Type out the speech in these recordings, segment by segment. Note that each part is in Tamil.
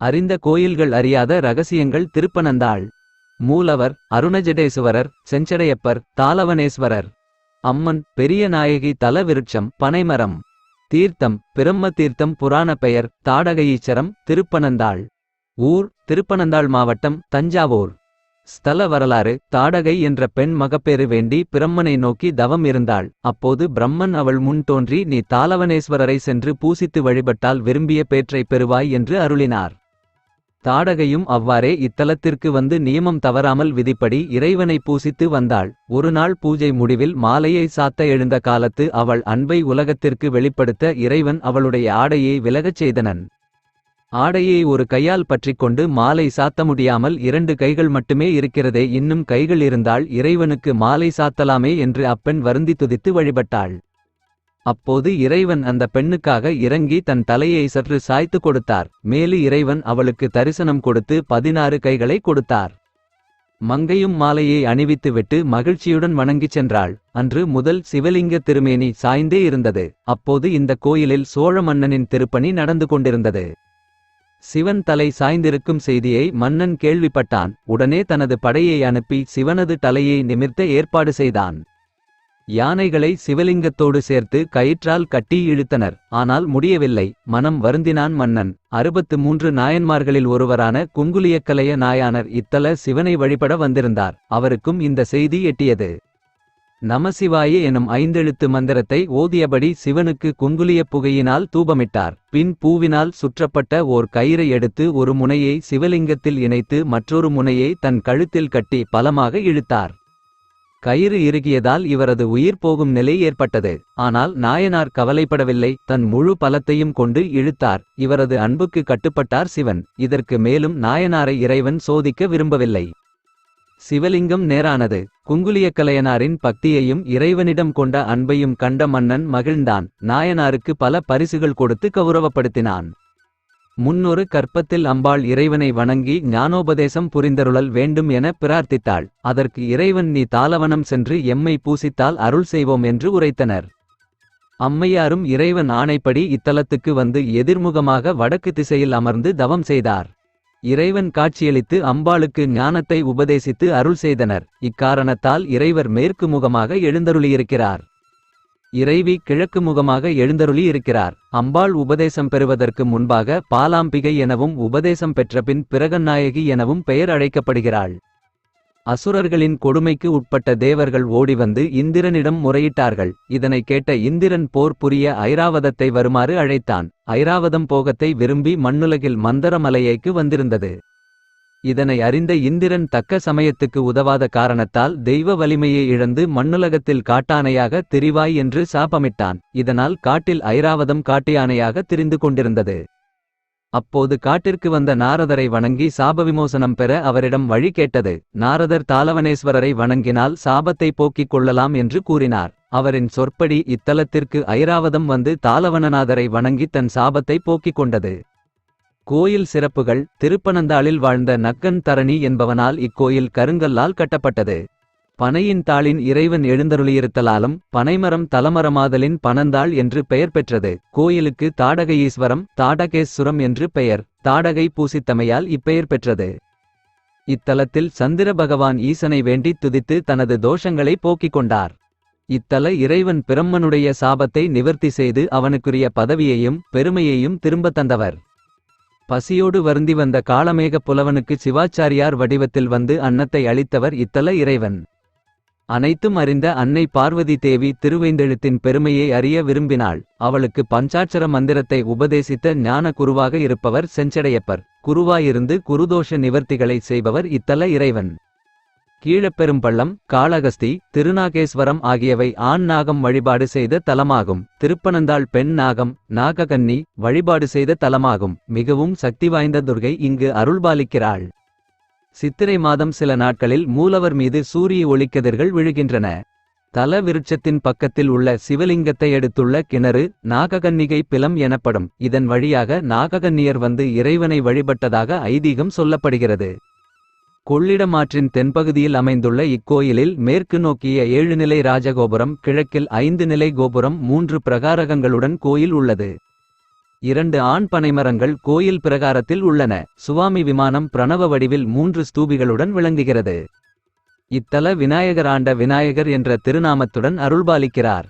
அறிந்த கோயில்கள் அறியாத ரகசியங்கள் திருப்பனந்தாள். மூலவர் அருணஜடேசுவரர் செஞ்சடையப்பர் தாளவனேஸ்வரர். அம்மன் பெரிய நாயகி தல விருட்சம் பனைமரம். தீர்த்தம் பிரம்ம தீர்த்தம் புராண பெயர் தாடகையீச்சரம் திருப்பனந்தாள். ஊர் திருப்பனந்தாள் மாவட்டம் தஞ்சாவூர். ஸ்தல வரலாறு தாடகை என்ற பெண் மகப்பேறு வேண்டி பிரம்மனை நோக்கி தவம் இருந்தாள். அப்போது பிரம்மன் அவள் முன் தோன்றி நீ தாளவனேஸ்வரரை சென்று பூசித்து வழிபட்டால் விரும்பிய பேற்றை பெறுவாய் என்று அருளினார். தாடகையும் அவ்வாறே இத்தலத்திற்கு வந்து நியமம் தவறாமல் விதிப்படி இறைவனை பூசித்து வந்தாள். ஒருநாள் பூஜை முடிவில் மாலையை சாத்த எழுந்த காலத்து அவள் அன்பை உலகத்திற்கு வெளிப்படுத்த இறைவன் அவளுடைய ஆடையை விலகச் செய்தனன். ஆடையை ஒரு கையால் பற்றிக்கொண்டு மாலை சாத்த முடியாமல் இரண்டு கைகள் மட்டுமே இருக்கிறதே இன்னும் கைகள் இருந்தால் இறைவனுக்கு மாலை சாத்தலாமே என்று அப்பெண் வருந்தி துதித்து வழிபட்டாள். அப்போது இறைவன் அந்த பெண்ணுக்காக இறங்கி தன் தலையை சற்று சாய்த்து கொடுத்தார். மேலு இறைவன் அவளுக்கு தரிசனம் கொடுத்து பதினாறு கைகளை கொடுத்தார். மங்கையும் மாலையை அணிவித்துவிட்டு மகிழ்ச்சியுடன் வணங்கிச் சென்றாள். அன்று முதல் சிவலிங்க திருமேனி சாய்ந்தே இருந்தது. அப்போது இந்த கோயிலில் சோழ மன்னனின் திருப்பணி நடந்து கொண்டிருந்தது. சிவன் தலை சாய்ந்திருக்கும் செய்தியை மன்னன் கேள்விப்பட்டான். உடனே தனது படையை அனுப்பி சிவனது தலையை நிமிர்த்த ஏற்பாடு செய்தான். யானைகளை சிவலிங்கத்தோடு சேர்த்து கயிற்றால் கட்டி இழுத்தனர். ஆனால் முடியவில்லை. மனம் வருந்தினான் மன்னன். அறுபத்து மூன்று நாயன்மார்களில் ஒருவரான குங்குலியக்கலைய நாயானர் இத்தல சிவனை வழிபட வந்திருந்தார். அவருக்கும் இந்த செய்தி எட்டியது. நமசிவாய எனும் ஐந்தெழுத்து மந்திரத்தை ஓதியபடி சிவனுக்கு குங்குலியப் புகையினால் தூபமிட்டார். பின் பூவினால் சுற்றப்பட்ட ஓர் கயிறை எடுத்து ஒரு முனையை சிவலிங்கத்தில் இணைத்து மற்றொரு முனையை தன் கழுத்தில் கட்டி பலமாக இழுத்தார். கயிறு இறுகியதால் இவரது உயிர் போகும் நிலை ஏற்பட்டது. ஆனால் நாயனார் கவலைப்படவில்லை. தன் முழு பலத்தையும் கொண்டு இழுத்தார். இவரது அன்புக்கு கட்டுப்பட்டார் சிவன். இதற்கு மேலும் நாயனாரை இறைவன் சோதிக்க விரும்பவில்லை. சிவலிங்கம் நேரானது. குங்குலியக்கலையனாரின் பக்தியையும் இறைவனிடம் கொண்ட அன்பையும் கண்ட மன்னன் மகிழ்ந்தான். நாயனாருக்கு பல பரிசுகள் கொடுத்து கௌரவப்படுத்தினான். முன்னொரு கற்பத்தில் அம்பாள் இறைவனை வணங்கி ஞானோபதேசம் புரிந்தருளல் வேண்டும் என பிரார்த்தித்தாள். அதற்கு இறைவன் நீ தாளவனம் சென்று எம்மை பூசித்தால் அருள் செய்வோம் என்று உரைத்தனர். அம்மையாரும் இறைவன் ஆணைப்படி இத்தலத்துக்கு வந்து எதிர்முகமாக வடக்கு திசையில் அமர்ந்து தவம் செய்தார். இறைவன் காட்சியளித்து அம்பாளுக்கு ஞானத்தை உபதேசித்து அருள் செய்தனர். இக்காரணத்தால் இறைவர் மேற்கு முகமாக எழுந்தருளியிருக்கிறார். இறைவி கிழக்கு முகமாக எழுந்தருளி இருக்கிறார். அம்பாள் உபதேசம் பெறுவதற்கு முன்பாக பாலாம்பிகை எனவும் உபதேசம் பெற்றபின் பிறகநாயகி எனவும் பெயர் அழைக்கப்படுகிறாள். அசுரர்களின் கொடுமைக்கு உட்பட்ட தேவர்கள் ஓடிவந்து இந்திரனிடம் முறையிட்டார்கள். இதனை கேட்ட இந்திரன் போர் புரிய ஐராவதத்தை வருமாறு அழைத்தான். ஐராவதம் போகத்தை விரும்பி மண்ணுலகில் மந்தரமலையைக்கு வந்திருந்தது. இதனை அறிந்த இந்திரன் தக்க சமயத்துக்கு உதவாத காரணத்தால் தெய்வ வலிமையை இழந்து மண்ணுலகத்தில் காட்டானையாக திரிவாய் என்று சாபமிட்டான். இதனால் காட்டில் ஐராவதம் காட்டியானையாக திரிந்து கொண்டிருந்தது. அப்போது காட்டிற்கு வந்த நாரதரை வணங்கி சாப விமோசனம் பெற அவரிடம் வழி கேட்டது. நாரதர் தாளவனேஸ்வரரை வணங்கினால் சாபத்தை போக்கிக் கொள்ளலாம் என்று கூறினார். அவரின் சொற்படி இத்தலத்திற்கு ஐராவதம் வந்து தாளவனநாதரை வணங்கி தன் சாபத்தை போக்கிக் கொண்டது. கோயில் சிறப்புகள் திருப்பனந்தாளில் வாழ்ந்த நக்கன் தரணி என்பவனால் இக்கோயில் கருங்கல்லால் கட்டப்பட்டது. பனையின் தாளின் இறைவன் எழுந்தருளியிருத்தலாலும் பனைமரம் தலமரமாதலின் பனந்தாள் என்று பெயர் பெற்றது. கோயிலுக்கு தாடகையீஸ்வரம் ஈஸ்வரம் தாடகேஸ்வரம் என்று பெயர். தாடகை பூசித்தமையால் இப்பெயர் பெற்றது. இத்தலத்தில் சந்திர பகவான் ஈசனை வேண்டி துதித்து தனது தோஷங்களை போக்கிக் கொண்டார். இத்தல இறைவன் பிரம்மனுடைய சாபத்தை நிவர்த்தி செய்து அவனுக்குரிய பதவியையும் பெருமையையும் திரும்ப தந்தவர். பசியோடு வருந்தி வந்த காளமேக புலவனுக்கு சிவாச்சாரியார் வடிவத்தில் வந்து அன்னத்தை அளித்தவர் இத்தல இறைவன். அனைத்தும் அறிந்த அன்னை பார்வதி தேவி திருவைந்தெழுத்தின் பெருமையை அறிய விரும்பினாள். அவளுக்கு பஞ்சாட்சர மந்திரத்தை உபதேசித்த ஞான குருவாக இருப்பவர் செஞ்சடையப்பர். குருவாயிருந்து குருதோஷ நிவர்த்திகளை செய்பவர் இத்தல இறைவன். கீழப்பெரும்பள்ளம் காளகஸ்தி திருநாகேஸ்வரம் ஆகியவை ஆண் நாகம் வழிபாடு செய்த தலமாகும். திருப்பனந்தாள் பெண் நாகம் நாககன்னி வழிபாடு செய்த தலமாகும். மிகவும் சக்தி வாய்ந்த துர்கை இங்கு அருள்பாலிக்கிறாள். சித்திரை மாதம் சில நாட்களில் மூலவர் மீது சூரிய ஒளிக்கதிர்கள் விழுகின்றன. தல விருட்சத்தின் பக்கத்தில் உள்ள சிவலிங்கத்தை எடுத்துள்ள கிணறு நாககன்னிகை பிலம் எனப்படும். இதன் வழியாக நாககன்னியர் வந்து இறைவனை வழிபட்டதாக ஐதீகம் சொல்லப்படுகிறது. கொள்ளிடமாற்றின் தென்பகுதியில் அமைந்துள்ள இக்கோயிலில் மேற்கு நோக்கிய ஏழு நிலை ராஜகோபுரம் கிழக்கில் ஐந்து நிலை கோபுரம் மூன்று பிரகாரகங்களுடன் கோயில் உள்ளது. இரண்டு ஆண் பனைமரங்கள் கோயில் பிரகாரத்தில் உள்ளன. சுவாமி விமானம் பிரணவ வடிவில் மூன்று ஸ்தூபிகளுடன் விளங்குகிறது. இத்தல விநாயகர் ஆண்ட விநாயகர் என்ற திருநாமத்துடன் அருள்பாலிக்கிறார்.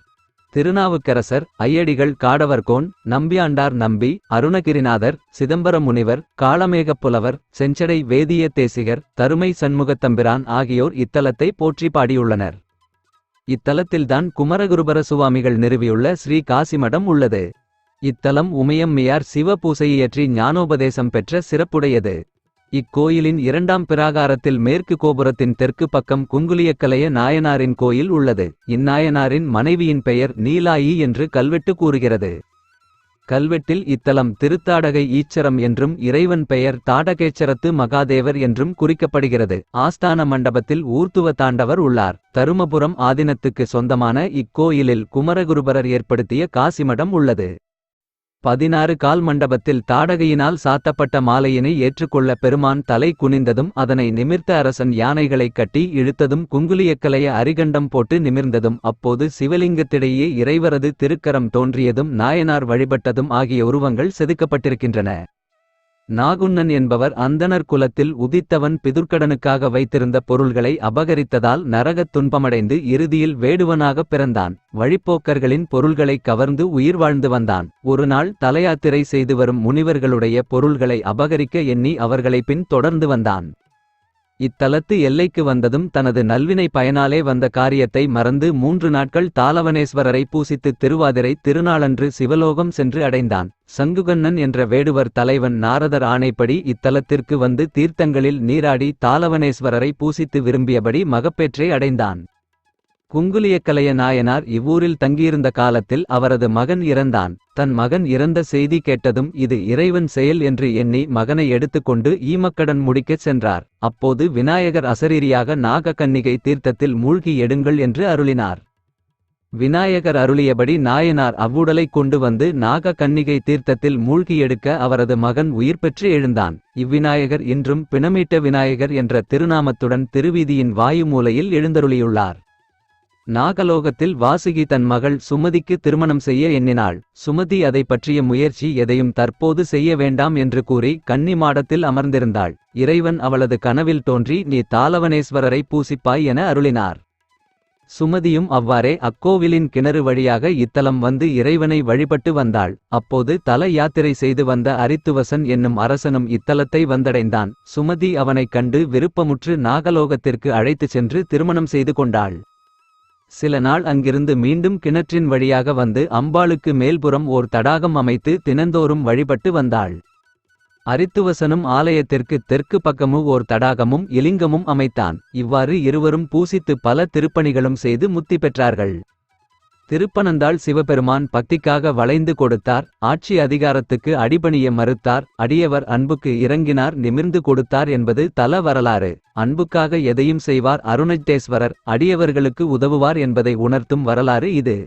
திருநாவுக்கரசர் ஐயடிகள் காடவர்கோன் நம்பியாண்டார் நம்பி அருணகிரிநாதர் சிதம்பர முனிவர் காளமேகப் புலவர் செஞ்சடை வேதிய தேசிகர் தருமை சண்முகத்தம்பிரான் ஆகியோர் இத்தலத்தை போற்றி பாடியுள்ளனர். இத்தலத்தில்தான் குமரகுருபர சுவாமிகள் நிறுவியுள்ள ஸ்ரீ காசிமடம் உள்ளது. இத்தலம் உமையம்மையார் சிவ பூசையியற்றி ஞானோபதேசம் பெற்ற சிறப்புடையது. இக்கோயிலின் இரண்டாம் பிராகாரத்தில் மேற்கு கோபுரத்தின் தெற்கு பக்கம் குங்குலியக்கலைய நாயனாரின் கோயில் உள்ளது. இந்நாயனாரின் மனைவியின் பெயர் நீலாயி என்று கல்வெட்டு கூறுகிறது. கல்வெட்டில் இத்தலம் திருத்தாடகை ஈச்சரம் என்றும் இறைவன் பெயர் தாடகேச்சரத்து மகாதேவர் என்றும் குறிக்கப்படுகிறது. ஆஸ்தான மண்டபத்தில் ஊர்த்துவ தாண்டவர் உள்ளார். தருமபுரம் ஆதினத்துக்கு சொந்தமான இக்கோயிலில் குமரகுருபரர் ஏற்படுத்திய காசிமடம் உள்ளது. பதினாறு கால் மண்டபத்தில் தாடகையினால் சாத்தப்பட்ட மாலையினை ஏற்றுக்கொள்ள பெருமான் தலை குனிந்ததும் அதனை நிமிர்த்த அரசன் யானைகளைக் கட்டி இழுத்ததும் குங்குலியக்கலைய அரிகண்டம் போட்டு நிமிர்ந்ததும் அப்போது சிவலிங்கத்திடையே இறைவரது திருக்கரம் தோன்றியதும் நாயனார் வழிபட்டதும் ஆகிய உருவங்கள் செதுக்கப்பட்டிருக்கின்றன. நாகுன்னன் என்பவர் அந்தணர் குலத்தில் உதித்தவன் பிதுர்க்கடனுக்காக வைத்திருந்த பொருள்களை அபகரித்ததால் நரகத் துன்பமடைந்து இறுதியில் வேடுவனாகப் பிறந்தான். வழிப்போக்கர்களின் பொருள்களை கவர்ந்து உயிர் வாழ்ந்து வந்தான். ஒருநாள் தலையாத்திரை செய்து வரும் முனிவர்களுடைய பொருள்களை அபகரிக்க எண்ணி அவர்களை பின் தொடர்ந்து வந்தான். இத்தலத்து எல்லைக்கு வந்ததும் தனது நல்வினை பயனாலே வந்த காரியத்தை மறந்து மூன்று நாட்கள் தாளவனேஸ்வரரை பூசித்து திருவாதிரை திருநாளன்று சிவலோகம் சென்று அடைந்தான். சங்குகண்ணன் என்ற வேடுவர் தலைவன் நாரதர் ஆணைப்படி இத்தலத்திற்கு வந்து தீர்த்தங்களில் நீராடி தாளவனேஸ்வரரை பூசித்து விரும்பியபடி மகப்பேற்றை அடைந்தான். குங்குலியக்கலைய நாயனார் இவ்வூரில் தங்கியிருந்த காலத்தில் அவரது மகன் இறந்தான். தன் மகன் இறந்த செய்தி கேட்டதும் இது இறைவன் செயல் என்று எண்ணி மகனை எடுத்துக்கொண்டு ஈமக்கடன் முடிக்கச் சென்றார். அப்போது விநாயகர் அசரீரியாக நாகக்கன்னிகை தீர்த்தத்தில் மூழ்கி எடுங்கள் என்று அருளினார். விநாயகர் அருளியபடி நாயனார் அவ்வுடலை கொண்டு வந்து நாக கன்னிகை தீர்த்தத்தில் மூழ்கி எடுக்க அவரது மகன் உயிர் பெற்று எழுந்தான். இவ்விநாயகர் இன்றும் பிணமீட்ட விநாயகர் என்ற திருநாமத்துடன் திருவீதியின் வாயு மூலையில் எழுந்தருளியுள்ளார். நாகலோகத்தில் வாசுகி தன் மகள் சுமதிக்கு திருமணம் செய்ய எண்ணினாள். சுமதி அதை பற்றிய முயற்சி எதையும் தற்போது செய்ய வேண்டாம் என்று கூறி கன்னி மாடத்தில் அமர்ந்திருந்தாள். இறைவன் அவளது கனவில் தோன்றி நீ தாளவனேஸ்வரரை பூசிப்பாய் என அருளினார். சுமதியும் அவ்வாறே அக்கோவிலின் கிணறு வழியாக இத்தலம் வந்து இறைவனை வழிபட்டு வந்தாள். அப்போது தல யாத்திரை செய்து வந்த அரித்துவசன் என்னும் அரசனும் இத்தலத்தை வந்தடைந்தான். சுமதி அவனைக் கண்டு விருப்பமுற்று நாகலோகத்திற்கு அழைத்துச் சென்று திருமணம் செய்து கொண்டாள். சில நாள் அங்கிருந்து மீண்டும் கிணற்றின் வழியாக வந்து அம்பாளுக்கு மேல்புறம் ஓர் தடாகம் அமைத்து தினந்தோறும் வழிபட்டு வந்தாள். அரித்துவசனும் ஆலயத்திற்கு தெற்கு பக்கமும் ஓர் தடாகமும் இலிங்கமும் அமைத்தான். இவ்வாறு இருவரும் பூசித்து பல திருப்பணிகளும் செய்து முத்தி பெற்றார்கள். திருப்பனந்தாள் சிவபெருமான் பக்திக்காக வளைந்து கொடுத்தார். ஆட்சி அதிகாரத்துக்கு அடிபணிய மறுத்தார். அடியவர் அன்புக்கு இறங்கினார். நிமிர்ந்து கொடுத்தார் என்பது தல வரலாறு. அன்புக்காக எதையும் செய்வார். அருணஜ்டேஸ்வரர் அடியவர்களுக்கு உதவுவார் என்பதை உணர்த்தும் வரலாறு இது.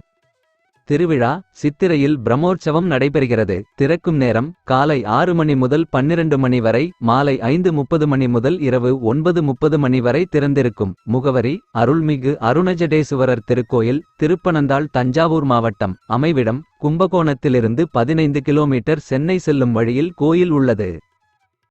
திருவிழா சித்திரையில் பிரம்மோற்சவம் நடைபெறுகிறது. திறக்கும் நேரம் காலை ஆறு மணி முதல் பன்னிரண்டு மணி வரை மாலை ஐந்து முப்பது மணி முதல் இரவு ஒன்பது முப்பது மணி வரை திறந்திருக்கும். முகவரி அருள்மிகு அருணஜடேசுவரர் திருக்கோயில் திருப்பனந்தாள் தஞ்சாவூர் மாவட்டம். அமைவிடம் கும்பகோணத்திலிருந்து பதினைந்து கிலோமீட்டர் சென்னை செல்லும் வழியில் கோயில் உள்ளது.